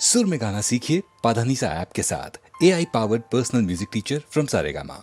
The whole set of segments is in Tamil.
سر میں گانا سیکھیے پادھانیسا ایپ کے ساتھ۔ اے آئی پاورڈ پرسنل میوزک ٹیچر فرام سارے گاما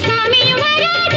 சாமி வராத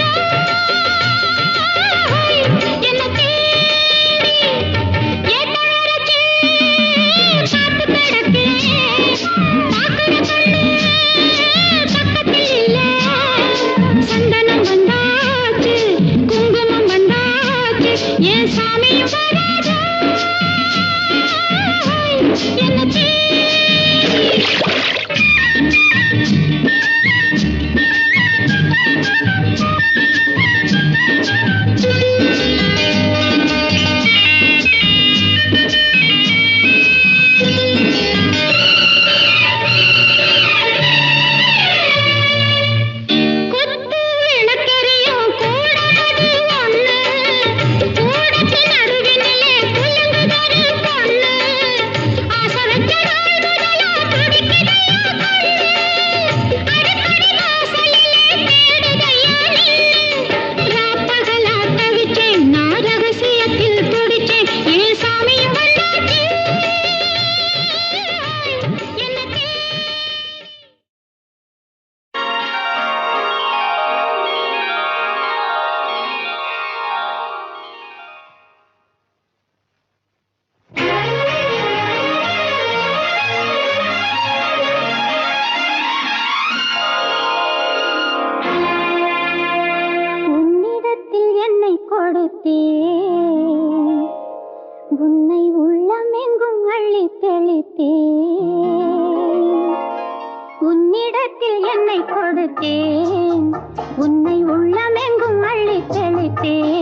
கொடுத்தேன் உன்னை உள்ளமெங்கும் அள்ளி தெளித்தேன்.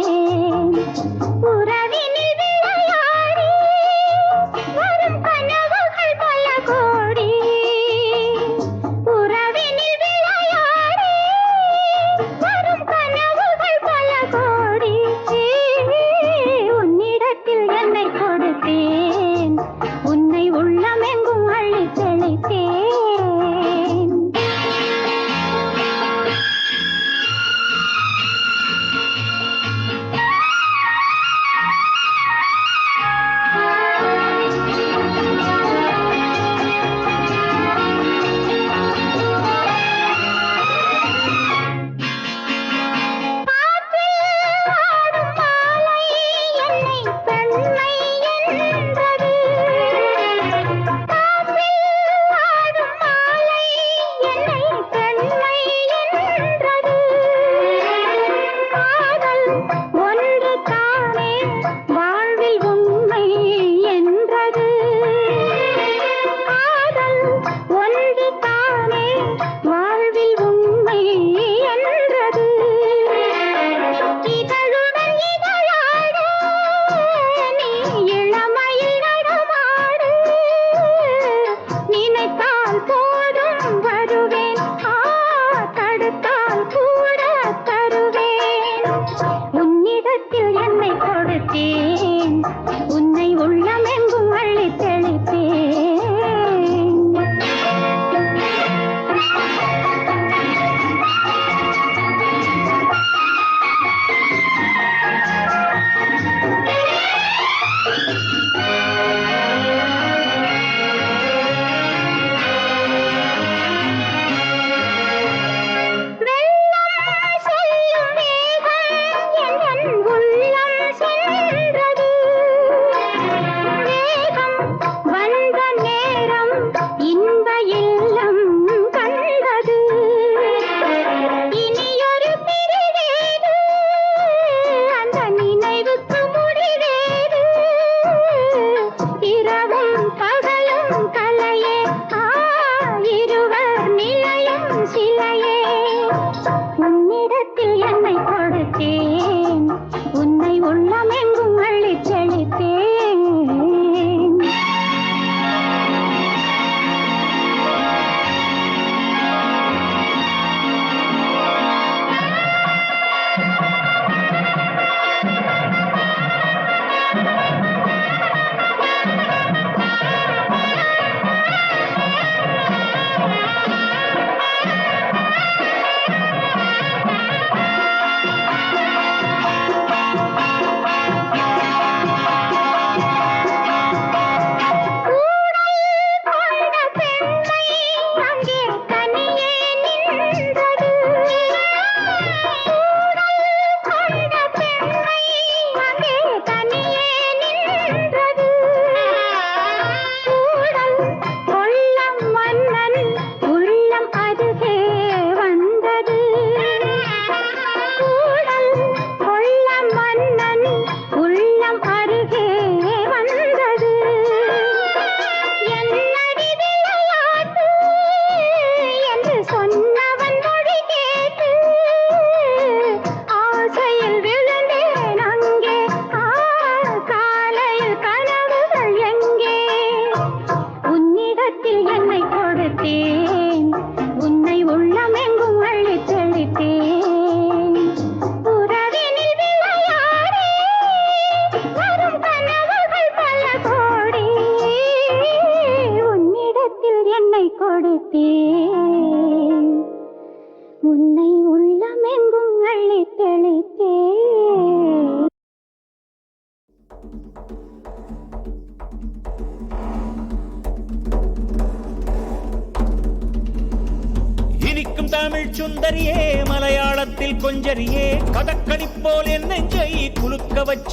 பார்த்தே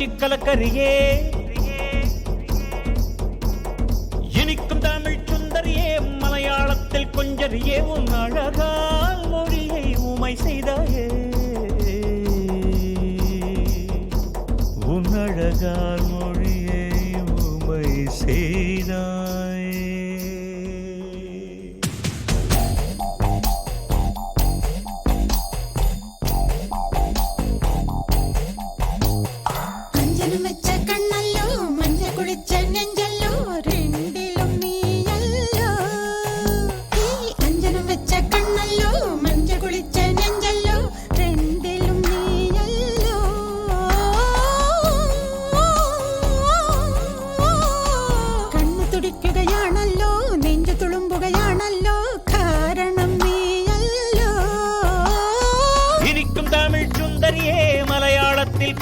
கலக்கரியே இனிக்கும் தமிழ் சுந்தரியே மலையாளத்தில் கொஞ்சரியே உன் அழகால் மொழியை உமை செய்தாயே. உன் அழகால்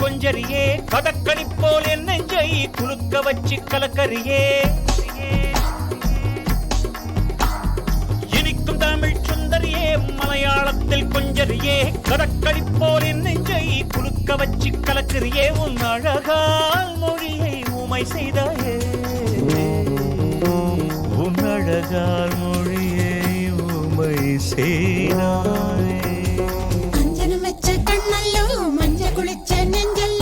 கொஞ்சறியே கதக்களி போல் என்னை ஜெய் குலுக்க வச்சு கலக்கறியே. இனிக்கும் தமிழ் சுந்தரியே மலையாளத்தில் கொஞ்சறியே கதக்களி போல் என்னை ஜெய் குலுக்க வச்சு கலக்கறியே. உன் அழகால் மொழியை உமை செய்தாயே. உன் அழகால் மொழியை உமை செய்தாயே. குளிச்ச நெஞ்சல்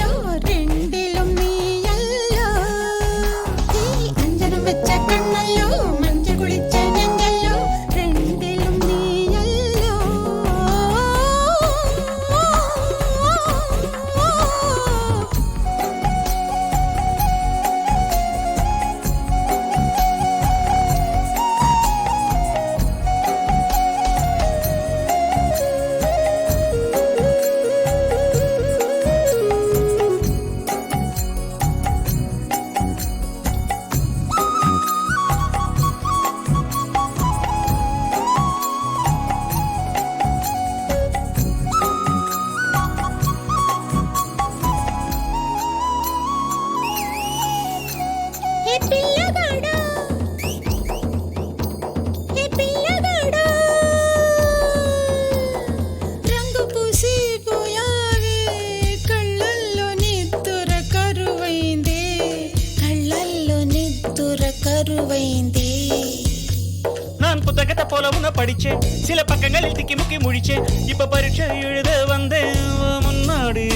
நான் புத்தகத்தை போல உன்னை படிச்சேன். சில பக்கங்களில் திக்கி முக்கி முழிச்சேன். இப்ப பரீட்சை எழுத வந்தேன். முன்னாடி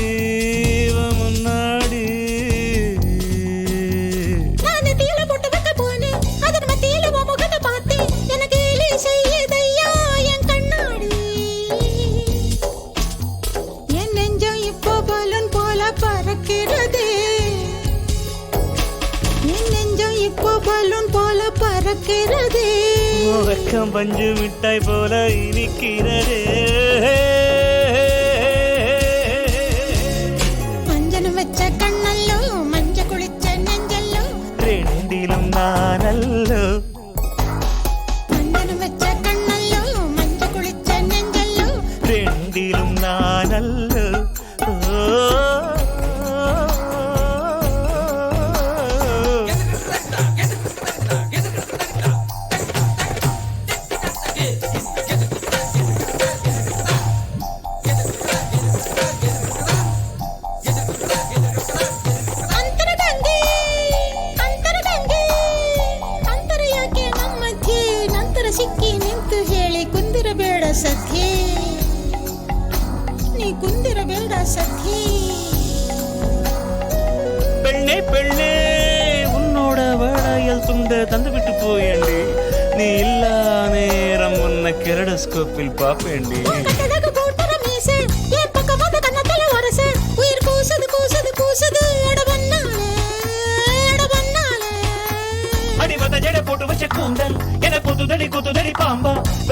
முன்னாடி. நான் என் நெஞ்சம் இப்போ பலூன் போல பறக்கிறதே. இப்போ பலூன் போல பறக்கிறதே. வெக்கம் பஞ்சு மிட்டாய் போல இனிக்கிறதே.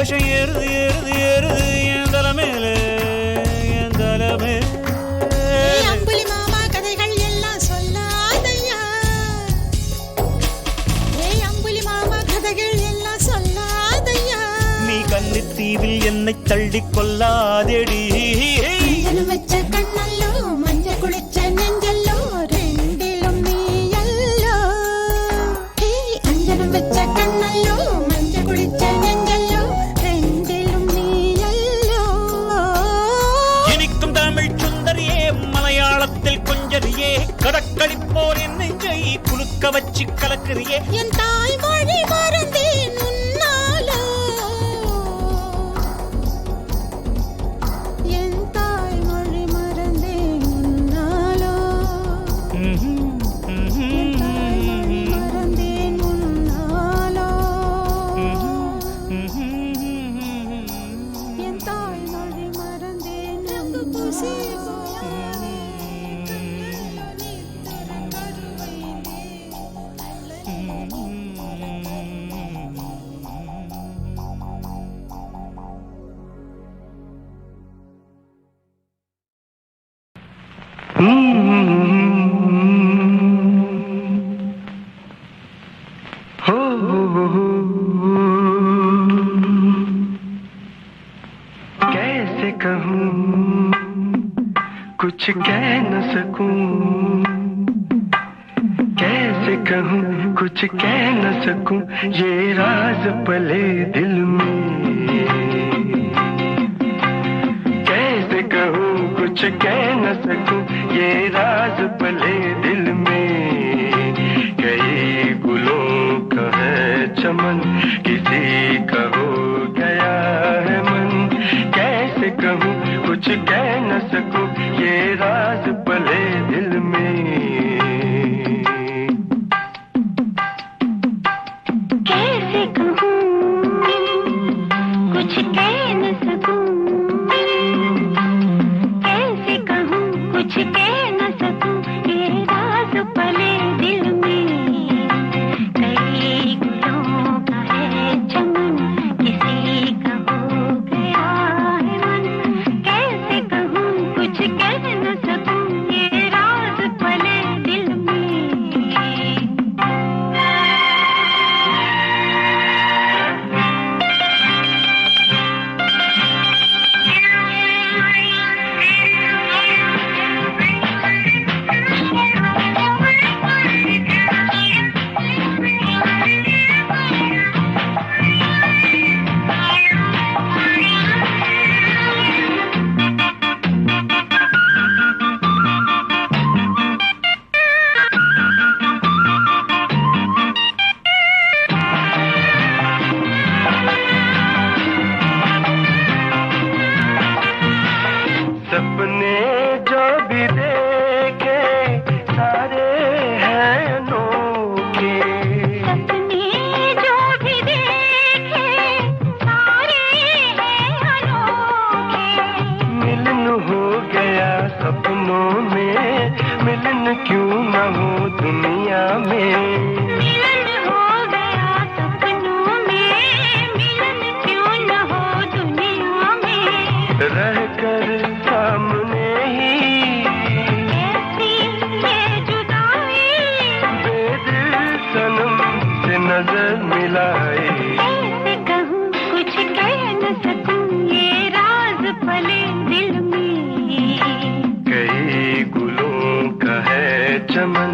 விஷம் ஏறுது ஏறுது ஏறுது என் தலை மேலே என் தலை ஏய் அம்புலி மாமா கதைகள் எல்லாம் சொல்லாதையா ஏய் அம்புலி மாமா கதைகள் எல்லாம் சொல்லாதையா நீ கன்னித்தீவில் என்னை தள்ளி கொல்லாதேடி வச்சு கலக்குறியே. என் தாய் தாய்மொழி மறந்தேன். کہہ نہ سکوں। کیسے کہوں؟ کچھ کہہ نہ سکوں۔ یہ راز پلے دل میں۔ کیسے کہوں؟ کچھ کہہ نہ سکوں۔ یہ راز پلے دل میں۔ کئی گلوں کا ہے چمن، کسی کا نظر ملائے ایسے کہوں کچھ کہہ نہ سکوں یہ راز پلے دل میں کئی گلوں کا ہے چمن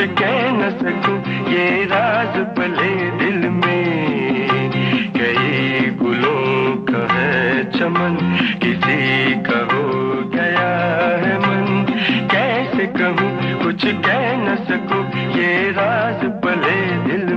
کچھ کہہ نہ سکوں یہ راز پلے دل میں۔ کئی گلوں کا ہے چمن، کسی کا ہو گیا ہے من۔ کیسے کہوں، کچھ کہہ نہ سکوں، یہ راز پلے دل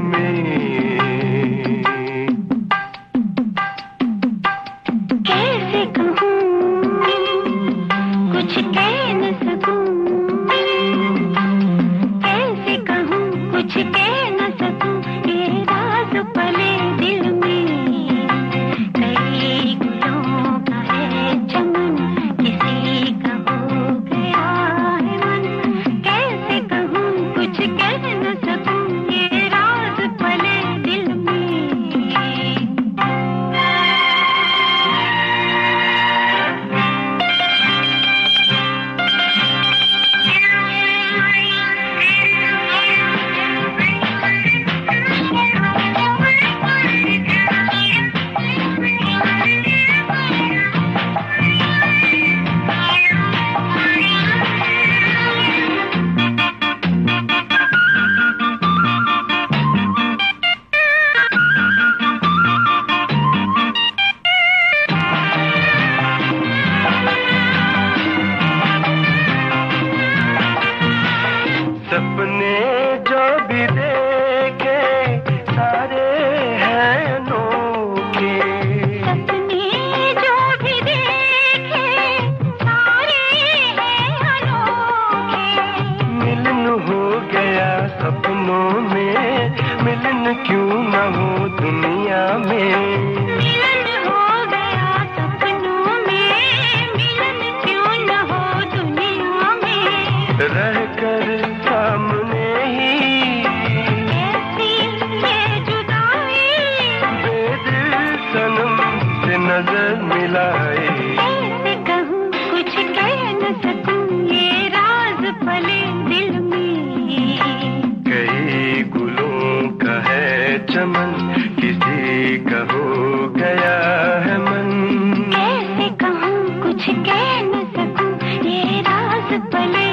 பல